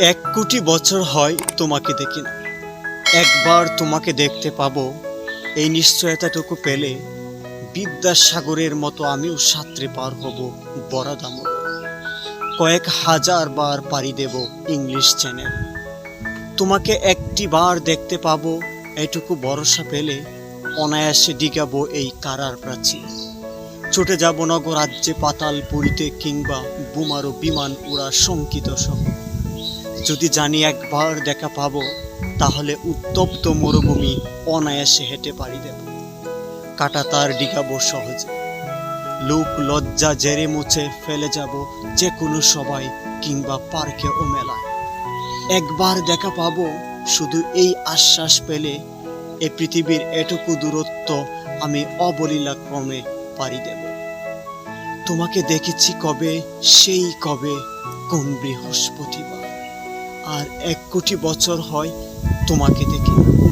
এক কোটি বছর হয় তোমাকে দেখি না। একবার তোমাকে দেখতে পাবো, এই নিশ্চয়তাটুকু পেলে বিদ্যাসাগরের মতো আমিও সাঁতরে পার হব বরাদামর কয়েক হাজার বার পাড়ি দেব ইংলিশ চ্যানেল। তোমাকে একটি বার দেখতে পাবো, এটুকু ভরসা পেলে অনায়াসে ডিগাবো এই কারার প্রাচীর। ছুটে যাব নগরাজ্যে পাতাল পুরীতে কিংবা বুমারো বিমান উড়া শঙ্কিত সহ। যদি জানি একবার দেখা পাবো, তাহলে উত্তপ্ত মরুভূমি অনায়াসে হেঁটে পাড়ি দেব। কাটা তার ডিগাবো সহজে। লোক লজ্জা জেরে মুছে ফেলে যাব যে কোনো সবাই কিংবা পার্কে ও মেলায়। একবার দেখা পাবো, শুধু এই আশ্বাস পেলে এ পৃথিবীর এটুকু দূরত্ব আমি অবলীলা ক্রমে পাড়ি দেব। তোমাকে দেখেছি কবে, সেই কবে কোন বৃহস্পতিবার। আর এক কোটি বছর হয় তোমাকে দেখি।